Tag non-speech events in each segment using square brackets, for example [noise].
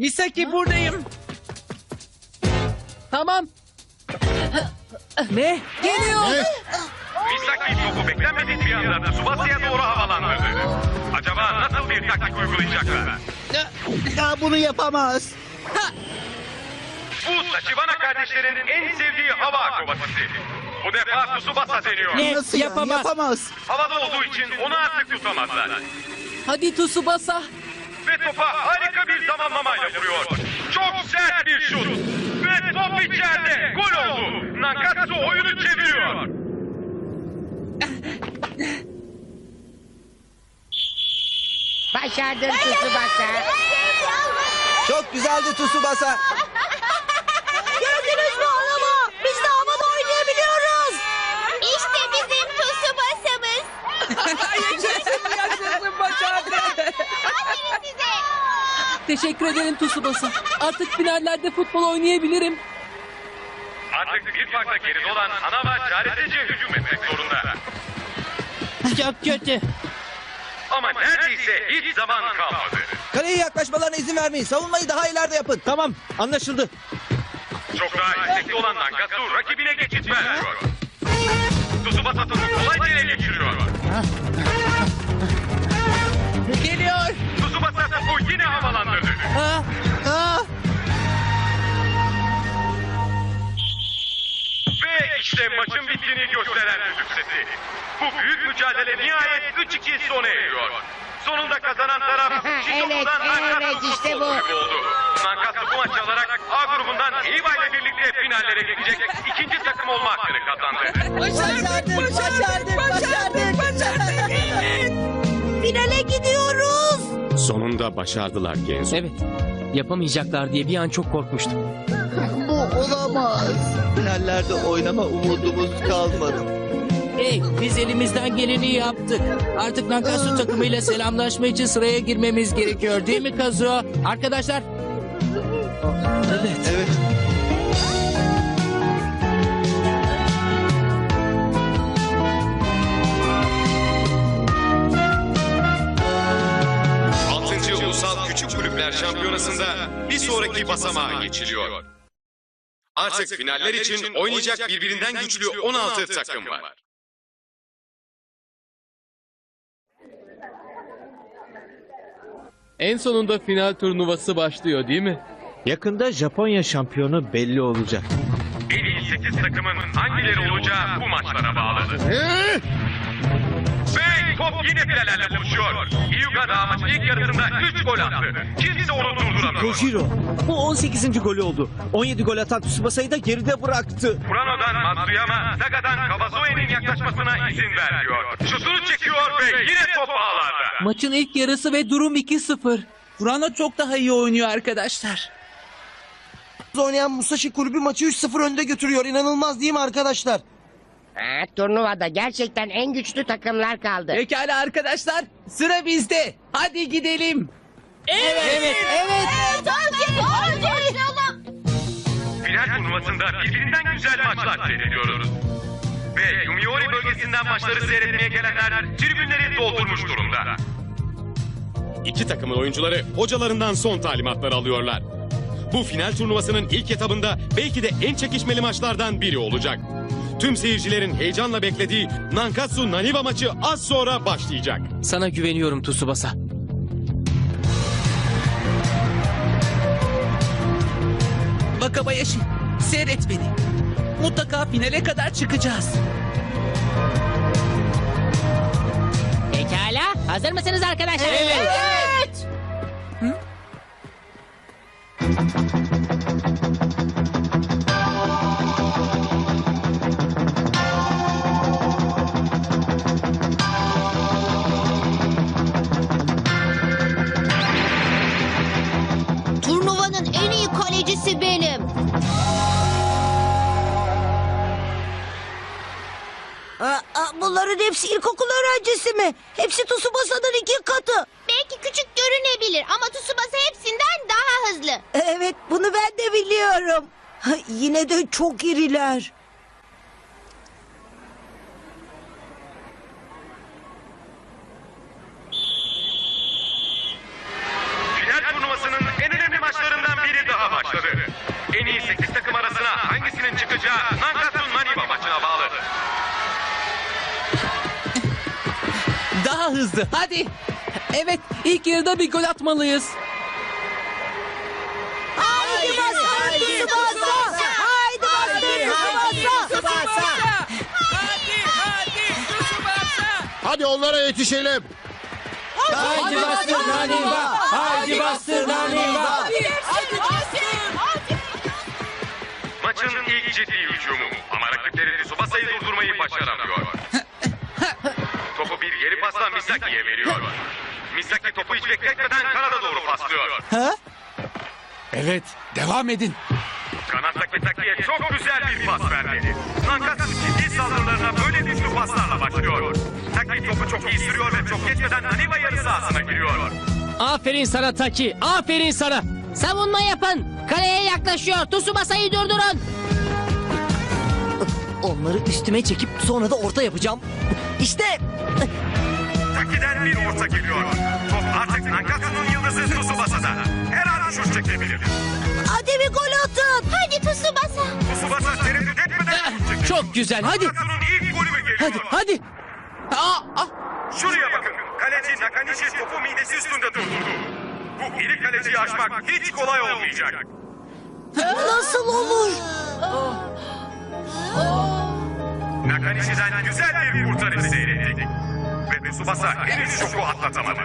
Misaki buradayım. Tamam. Ne? Geliyor. Misaki topu beklenmedik bir anda Tsubasa'ya doğru havalandırdı. Acaba nasıl bir taktik uygulayacaklar? Ya bunu yapamaz. Bu Tachibana kardeşlerin en sevdiği hava akrobasisi. Bu defa Tsubasa deniyor. Ne? Nasıl yani? Yapamaz. Yapamaz. Havada olduğu için onu artık tutamazlar. Hadi Tsubasa. Ve topa harika bir zamanlamayla vuruyor. Çok sert bir şut. Ve top içeride. Gol oldu. Nakatsu oyunu çeviriyor. Başardın Tsubasa. Çok güzeldi Tsubasa. Gördünüz mü araba? Biz de havada oynayabiliyoruz. İşte bizim Tsubasa'mız. Yaşasın yaşasın başardı. Aferin size. Teşekkür ederim Tsubasa. Artık finallerde futbol oynayabilirim. Artık bir farkla geride olan Hanava çaresizce hücum etmek zorunda. Çok kötü. Neredeyse hiç zaman kalmadı. Kaleye yaklaşmalarına izin vermeyin. Savunmayı daha ileride yapın. Tamam anlaşıldı. Çok daha istekli olan Nankatsu rakibine geçit vermiyor. Tsubasa topu kolayca ele geçiriyor. Geliyor. Tsubasa topu yine havalandırdı. Ha? Aa, Ve işte maçın bittiğini gösteren düdük sesi. Bu [laughs] büyük mücadele nihayet 3-2 sona eriyor. Sonunda kazanan taraf Shikoku'dan [laughs] Evet, evet, Nankatsu işte Futbol bu. Oldu. Nankatsu bu maç alarak A grubundan Eiwa ile birlikte finallere gidecek ikinci takım olma hakkını kazandı. başardık, başardık, başardık, başardık. Finale gidiyoruz. Sonunda başardılar Genzo. Evet. Yapamayacaklar diye bir an çok korkmuştum. Finallerde oynama umudumuz kalmadı. Hey, biz elimizden geleni yaptık. Artık Nankatsu takımıyla selamlaşma için sıraya girmemiz gerekiyor değil mi Kazuo? Arkadaşlar, Evet. Altıncı Ulusal Küçük Kulüpler Şampiyonası'nda bir sonraki basamağa geçiliyor. Artık finaller için oynayacak birbirinden güçlü 16 takım var. En sonunda final turnuvası başlıyor değil mi? Yakında Japonya şampiyonu belli olacak. En iyi 8 takımın hangileri olacağı bu maçlara bağlı. Top yine filelerle buluşuyor. Hyuga daha maçın ilk yarısında 3 gol attı. Kimse onu durduramıyor. Kojiro. Bu 18. golü oldu. 17 gol atan Tsubasa'yı da geride bıraktı. Kurano'dan Matsuyama, Saga'dan Kawasoe'nin yaklaşmasına izin vermiyor. Şutunu çekiyor ve yine top ağlarda. Maçın ilk yarısı ve durum 2-0. Furano çok daha iyi oynuyor arkadaşlar. Oynayan Musashi kulübü maçı 3-0 önde götürüyor. İnanılmaz değil mi arkadaşlar? Ha, turnuvada gerçekten en güçlü takımlar kaldı. Pekala arkadaşlar, sıra bizde. Hadi gidelim. Evet. Evet. Final turnuvasında birbirinden güzel maçlar seyrediyoruz. Ve Yumiori bölgesinden maçları seyretmeye gelenler tribünleri doldurmuş durumda. İki takımın oyuncuları hocalarından son talimatlar alıyorlar. Bu final turnuvasının ilk etabında belki de en çekişmeli maçlardan biri olacak. Tüm seyircilerin heyecanla beklediği Nankatsu Naniwa maçı az sonra başlayacak. Sana güveniyorum Tsubasa. Wakabayashi, seyret beni. Mutlaka finale kadar çıkacağız. Pekala, hazır mısınız arkadaşlar? Evet. Turnuvanın kalecisi benim. bunların hepsi ilkokul öğrencisi mi? Hepsi Tsubasa'nın iki katı. Belki küçük görünebilir ama Tsubasa hepsinden daha hızlı. Evet bunu ben de biliyorum. Yine de çok iriler. Final turnuvasının en önemli maçlarından Nankatsu Naniwa maçına bağlı. Daha hızlı. Hadi. Evet, ilk yarıda bir gol atmalıyız. Haydi bastır Tsubasa. Haydi bastır Tsubasa. Hadi, hadi, Tsubasa. Hadi onlara yetişelim. Haydi bastır Naniva. Haydi bastır Naniva. Maçın ilk ciddi hücumu ama rakipleri Tsubasa'yı durdurmayı başaramıyor. Topu bir geri pastan Misaki'ye veriyor. Misaki topu hiç bekletmeden kanada doğru paslıyor. Evet, devam edin. Kanattaki Taki'ye çok güzel bir pas verdi. Nankatsu ciddi saldırılarına böyle güçlü paslarla başlıyor. Taki topu çok iyi sürüyor ve çok geçmeden Naniwa yarı sahasına giriyor. Aferin sana Taki. Aferin sana. Savunma yapın. Kaleye yaklaşıyor. Tsubasa'yı durdurun. Onları üstüme çekip sonra da orta yapacağım. İşte Taki'den bir orta geliyor. Top artık Nankatsu'nun yıldızı Tsubasa'da. Her an şut çekebilir. Hadi bir gol atın. Hadi Tsubasa. Tsubasa tereddüt etmeden şut çekiyor. Çok güzel, hadi. Nankatsu'nun ilk golü mü geliyor? Hadi, hadi. Aa, aa. Şuraya bakın. Kaleci Nakanishi topu midesi üstünde durdurdu. Bu iri kaleciyi aşmak hiç kolay olmayacak. Nasıl olur? Nakanishi'den güzel bir kurtarış seyrettik. Ve Tsubasa henüz şoku atlatamadı.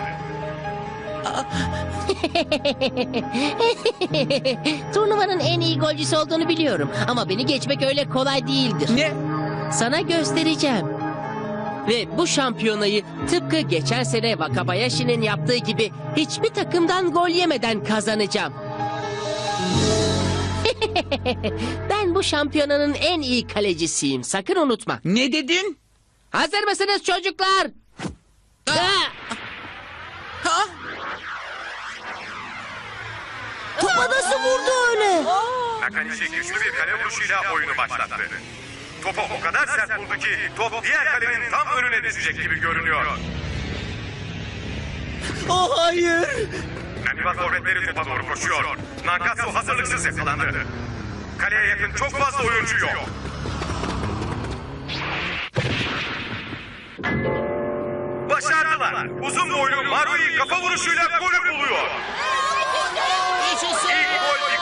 [laughs] Turnuvanın en iyi golcüsü olduğunu biliyorum. Ama beni geçmek öyle kolay değildir. Ne? Sana göstereceğim. Ve bu şampiyonayı tıpkı geçen sene Wakabayashi'nin yaptığı gibi hiçbir takımdan gol yemeden kazanacağım. [laughs] ben bu şampiyonanın en iyi kalecisiyim. Sakın unutma. Ne dedin? Hazır mısınız çocuklar? Ah! Ha? Topa nasıl vurdu öyle? Nakanishi güçlü bir kale vuruşuyla oyunu başlattı. Topa o kadar sert vurdu ki top diğer kalenin tam önüne düşecek gibi görünüyor. Oh hayır. Naniwa forvetleri topa doğru koşuyor. Nankatsu hazırlıksız yakalandı. Kaleye yakın çok fazla oyuncu yok. Başardılar. Uzun boylu Marui kafa vuruşuyla golü buluyor. İlk gol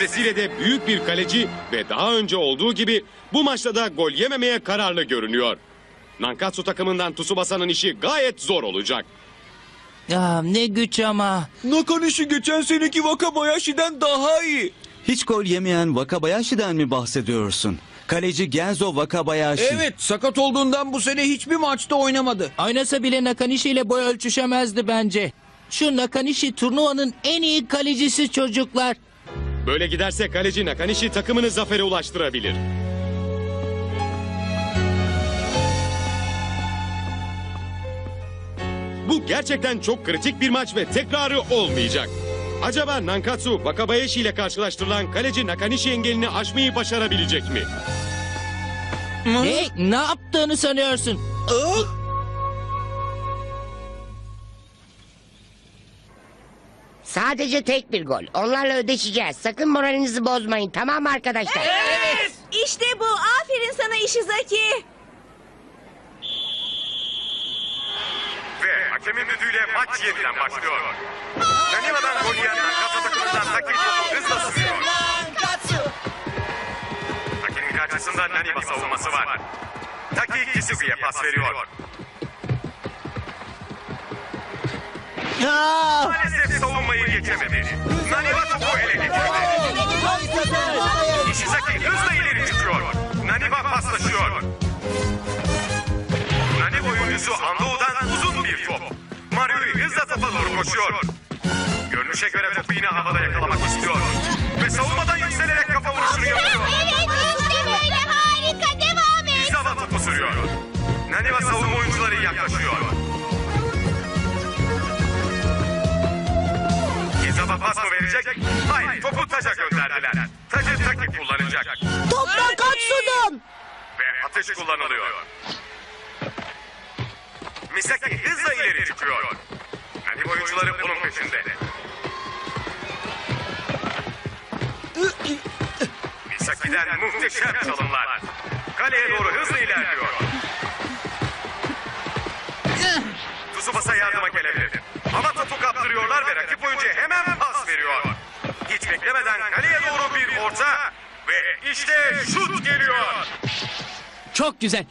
değil, Cüssesiyle de büyük bir kaleci ve daha önce olduğu gibi bu maçta da gol yememeye kararlı görünüyor. Nankatsu takımından Tsubasa'nın işi gayet zor olacak. Ya ne güç ama. Nakanishi geçen seneki Wakabayashi'den daha iyi. Hiç gol yemeyen Wakabayashi'den mi bahsediyorsun? Kaleci Genzo Wakabayashi. Evet, sakat olduğundan bu sene hiçbir maçta oynamadı. Oynasa bile Nakanishi ile boy ölçüşemezdi bence. Şu Nakanishi turnuvanın en iyi kalecisi çocuklar. Böyle giderse kaleci Nakanishi takımını zafere ulaştırabilir. Bu gerçekten çok kritik bir maç ve tekrarı olmayacak. Acaba Nankatsu Wakabayashi ile karşılaştırılan kaleci Nakanishi engelini aşmayı başarabilecek mi? Hey, ne yaptığını sanıyorsun? Sadece tek bir gol. Onlarla ödeşeceğiz. Sakın moralinizi bozmayın. Tamam mı arkadaşlar? İşte bu. Aferin sana Ishizaki. ve hakemin düdüğüyle maç yeniden başlıyor. Naniwa'dan gol yiyen Nankatsu takımından Taki topu hızla sürüyor. Taki'nin karşısında Naniwa savunması var. Taki Kisugi'ye pas veriyor. Maalesef savunmayı geçemedi. Naniwa topu ele geçirdi. Ishizaki hızla ileri çıkıyor. Naniwa paslaşıyor. Naniwa oyuncusu Ando'dan uzun bir top. Mario hızla topa doğru koşuyor. Görünüşe göre topu yine havada yakalamak istiyor. Ve savunmadan yükselerek kafa vuruşunu yapıyor. işte böyle harika. Devam et. Izawa topu sürüyor. Naniwa savunma oyuncuları yaklaşıyor. Verecek? Hayır topu taca gönderdiler. Tacı Taki kullanacak. Top Nankatsu'nun. Ve atış kullanılıyor. Misaki hızla ileri çıkıyor. Rakip oyuncuları bunun peşinde. Misaki'den muhteşem çalımlar. Kaleye doğru hızla ilerliyor. Tsubasa yardıma gelebilir. Ama topu kaptırıyorlar ve rakip oyuncu hemen beklemeden kaleye doğru bir orta ve işte şut geliyor. Çok güzel.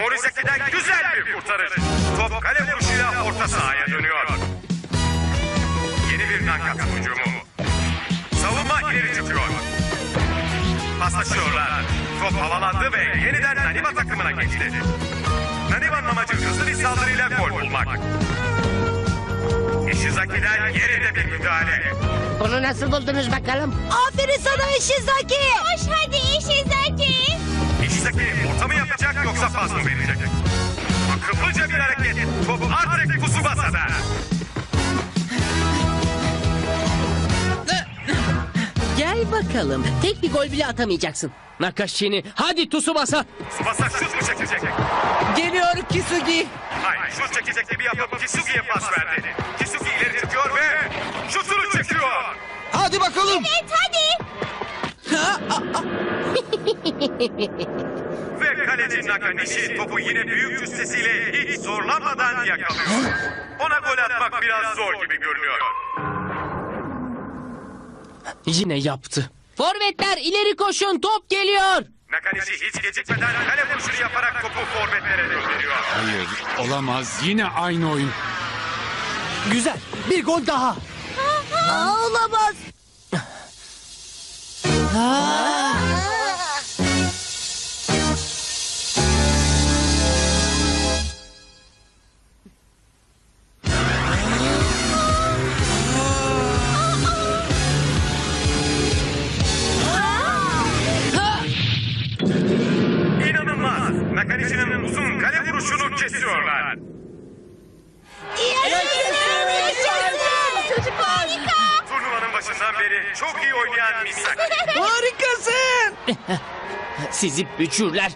Morisaki'den güzel bir kurtarış. Top kale vuruşuyla orta sahaya dönüyor. Yeni bir nankat hücumu. Savunma ileri çıkıyor. Paslaşıyorlar. Top havalandı ve yeniden Naniba takımına geçti. Naniba'nın amacı hızlı bir saldırıyla gol bulmak. Ishizaki'den yerinde bir müdahale. Bunu nasıl buldunuz bakalım? Aferin sana Ishizaki. Hoş hadi Ishizaki. Ishizaki orta mı yapacak yoksa pas mı verecek? Akıllıca bir hareket. Top artık Tsubasa'da. Gel bakalım. Tek bir gol bile atamayacaksın. Nakashi'ni hadi Tsubasa. Tsubasa şut mu çekecek? Geliyor Kisugi. Hayır, şut çekecek gibi yapıp Kisugi'ye pas verdi. Kisugi ileri çıkıyor ve şutunu çekiyor. Hadi bakalım. Evet hadi. [laughs] Ve kaleci Nakanishi topu yine büyük cüssesiyle hiç zorlanmadan yakalıyor. Ona gol atmak biraz zor gibi görünüyor. Yine yaptı. Forvetler ileri koşun top geliyor. Nakanishi hiç gecikmeden kale vuruşunu yaparak topu forvetlere gönderiyor. Hayır, olamaz. Yine aynı oyun. Güzel. Bir gol daha. Aa, olamaz. İnanılmaz. Nakanishi'nin uzun kale vuruşunu kesiyorlar. Çocuk harika. Turnuvanın başından beri çok iyi oynayan Misaki. [laughs] Harikasın. [laughs] Sizi bücürler.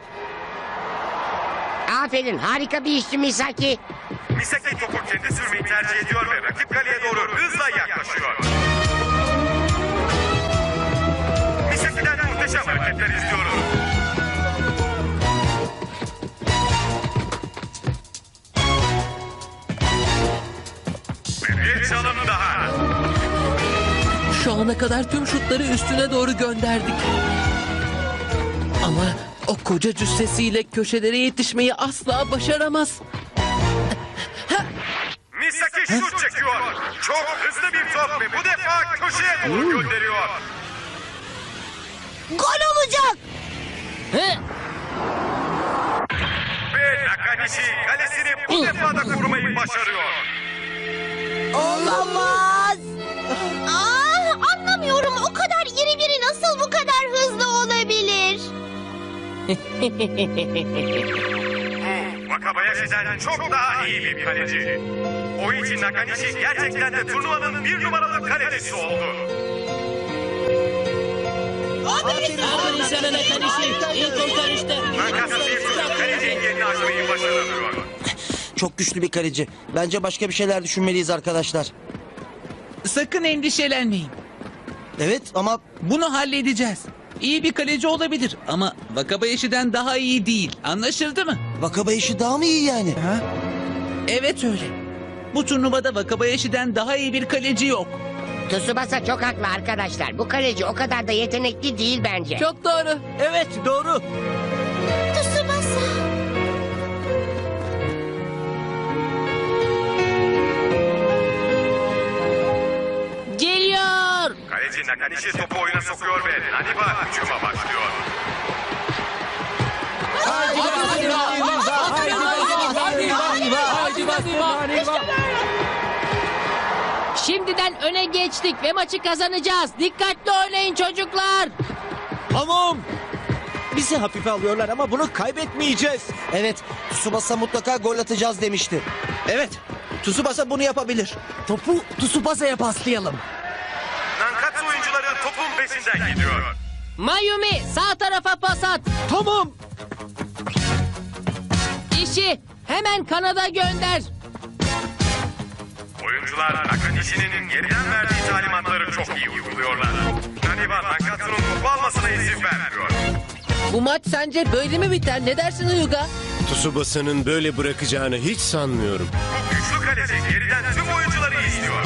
Aferin harika bir işti Misaki. Misaki topu kendi sürmeyi tercih ediyor ve rakip kaleye doğru hızla yaklaşıyor. Misaki'den muhteşem hareketler izliyoruz. Şu ana kadar tüm şutları üstüne doğru gönderdik. Ama o koca cüssesiyle köşelere yetişmeyi asla başaramaz. Misaki şut çekiyor. Çok hızlı bir top ve bu defa köşeye doğru gönderiyor. Gol olacak. Hı? Ve Nakanishi kalesini bu defa da korumayı başarıyor. Olamaz. Aa, Bu Wakabayashi'den çok daha iyi bir kaleci. Oichi Nakanishi gerçekten de turnuvanın bir numaralı kalecisi oldu. Aferin sana Nakanishi. İyi bir türlü kaleci engelini aşmayı başaramıyor. Çok güçlü bir kaleci. Bence başka bir şeyler düşünmeliyiz arkadaşlar. Sakın endişelenmeyin. Evet ama Bunu halledeceğiz. İyi bir kaleci olabilir ama Wakabayashi'den daha iyi değil. Anlaşıldı mı? Wakabayashi daha mı iyi yani? Ha? Evet öyle. Bu turnuvada Wakabayashi'den daha iyi bir kaleci yok. Tsubasa çok haklı arkadaşlar. Bu kaleci o kadar da yetenekli değil bence. Çok doğru. Evet doğru. Nakanishi topu oyuna sokuyor ve Naniba hücuma başlıyor. Şimdiden öne geçtik ve maçı kazanacağız. Dikkatli oynayın çocuklar. Tamam. Bizi hafife alıyorlar ama bunu kaybetmeyeceğiz. Evet Tsubasa mutlaka gol atacağız demişti. Evet. Tsubasa bunu yapabilir. Topu Tsubasa'ya paslayalım. Peşinden gidiyor. Mayumi sağ tarafa pas at. Tamam. İşi hemen kanada gönder. Oyuncular Nakanishi'nin geriden verdiği talimatları çok iyi uyguluyorlar. Naniba Nakatsu'nun topu almasına izin vermiyor. Bu maç sence böyle mi biter? Ne dersin Uyuga? Tsubasa'nın böyle bırakacağını hiç sanmıyorum. Güçlü kaleci geriden tüm oyuncuları izliyor.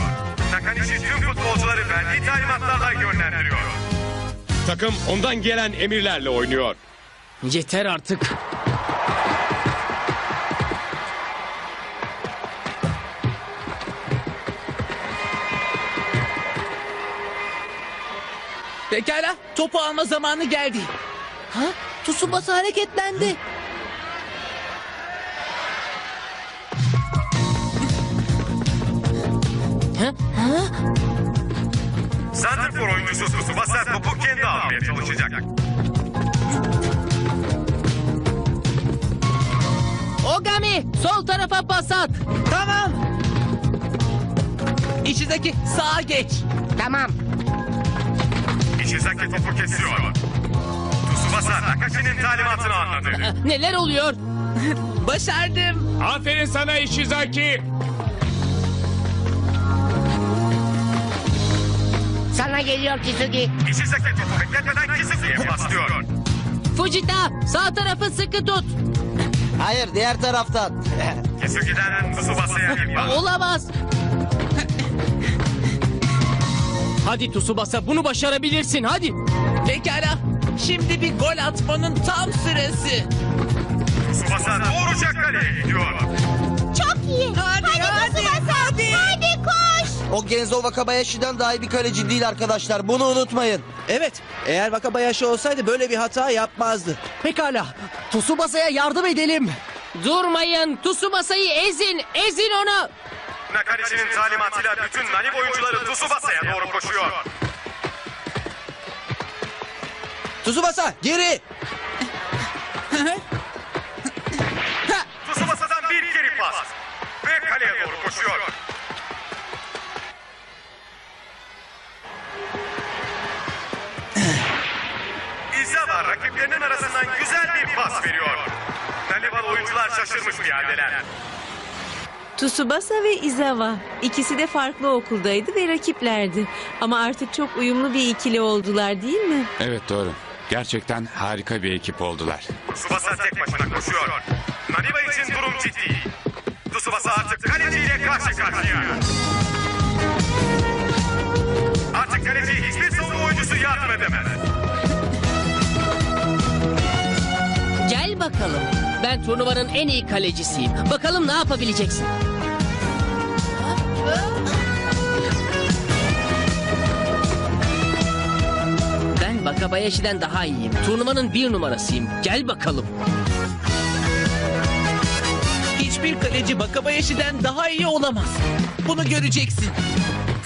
Nakanishi tüm futbolcuları verdiği talimatlarla yönlendiriyor. Takım ondan gelen emirlerle oynuyor. Yeter artık. Pekala, topu alma zamanı geldi. Ha? Tsubasa hareketlendi. Santrfor oyuncusu Tsubasa topu kendi almaya çalışacak. Ogami sol tarafa pas at. Tamam. Ishizaki sağa geç. Tamam. Ishizaki topu kesiyor. Tsubasa Nakashi'nin talimatını anladı. Neler oluyor? Başardım. Aferin sana Ishizaki. Sana geliyor Kisugi. Ishizaki topu bekletmeden Kisugi'ye paslıyor. Fujita sağ tarafı sıkı tut. Hayır diğer taraftan. Kisugi'den Tsubasa'ya pas. Olamaz. Hadi Tsubasa bunu başarabilirsin hadi. Pekala. Şimdi bir gol atmanın tam sırası. Tsubasa doğruca kaleye gidiyor. O Genzo Wakabayashi'den daha iyi bir kaleci değil arkadaşlar. Bunu unutmayın. Evet, eğer Wakabayashi olsaydı böyle bir hata yapmazdı. Pekala. Tsubasa'ya yardım edelim. Durmayın Tsubasa'yı ezin ezin onu. Nakanishi'nin talimatıyla bütün Nani oyuncuları Tsubasa'ya doğru koşuyor. Tsubasa geri. Tsubasa'dan bir geri pas. Ve kaleye doğru koşuyor. Izawa rakiplerinin arasından güzel bir pas veriyor. Nanival oyuncular şaşırmış bir haldeler. Tsubasa ve Izawa. İkisi de farklı okuldaydı ve rakiplerdi. Ama artık çok uyumlu bir ikili oldular değil mi? Evet doğru. Gerçekten harika bir ekip oldular. Tsubasa tek başına koşuyor. Naniva için durum ciddi. Tsubasa artık kaleciyle karşı karşıya. Artık kaleci hiçbir savunma oyuncusu yardım edemez. Bakalım. Ben turnuvanın en iyi kalecisiyim. Bakalım ne yapabileceksin. Ben Wakabayashi'den daha iyiyim. Turnuvanın bir numarasıyım. Gel bakalım. Hiçbir kaleci Wakabayashi'den daha iyi olamaz. Bunu göreceksin.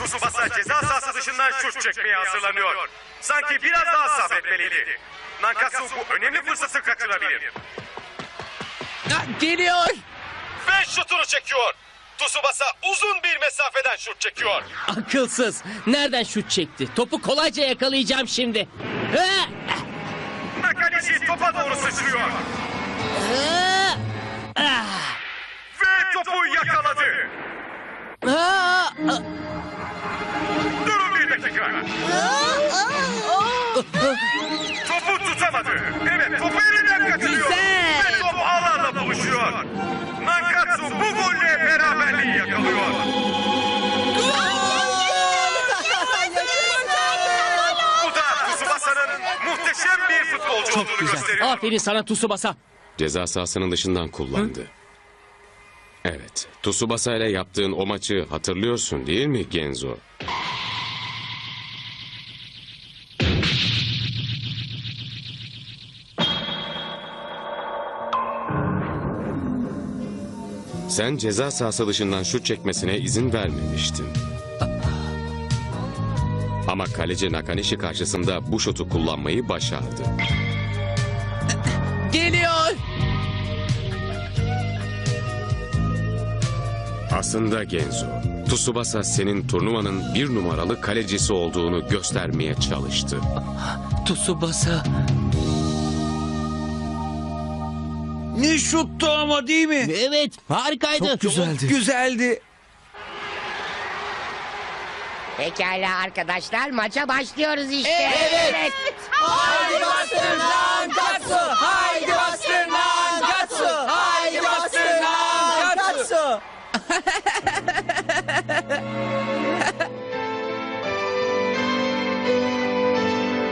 Tsubasa ceza sahası dışından şut çekmeye hazırlanıyor. Sanki biraz daha sabretmeliydi. Nankatsu bu önemli fırsatı kaçırabilir. Ha, geliyor. Ve şutunu çekiyor. Tsubasa uzun bir mesafeden şut çekiyor. Akılsız. Nereden şut çekti? Topu kolayca yakalayacağım şimdi. Ha! Nakanishi topa doğru sıçrıyor. Ha! Ah! Ve topu yakaladı. Ha! Ah! Durun bir dakika. Evet topu elinden kaçırıyor. Güzel. Ve top ağlarla buluşuyor. Nankatsu bu golle beraberliği yakalıyor. Bu da Tsubasa'nın muhteşem bir futbolcu olduğunu gösteriyor. Aferin sana Tsubasa. Ceza sahasının dışından kullandı. Evet. Tsubasa ile yaptığın o maçı hatırlıyorsun değil mi Genzo? Sen ceza sahası dışından şut çekmesine izin vermemiştin. Ama kaleci Nakanishi karşısında bu şutu kullanmayı başardı. Geliyor. Aslında Genzo, Tsubasa senin turnuvanın bir numaralı kalecisi olduğunu göstermeye çalıştı. Tsubasa. Ne şuttu ama değil mi? Evet harikaydı. Çok güzeldi. Güzeldi. Pekala arkadaşlar maça başlıyoruz işte. Evet. Haydi bastır Nankatsu! Haydi bastır Nankatsu! Haydi bastır Nankatsu! [laughs]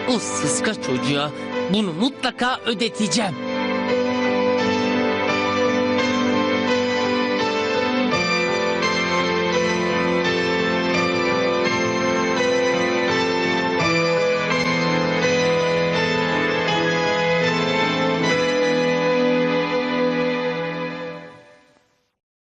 O sıska çocuğa bunu mutlaka ödeteceğim.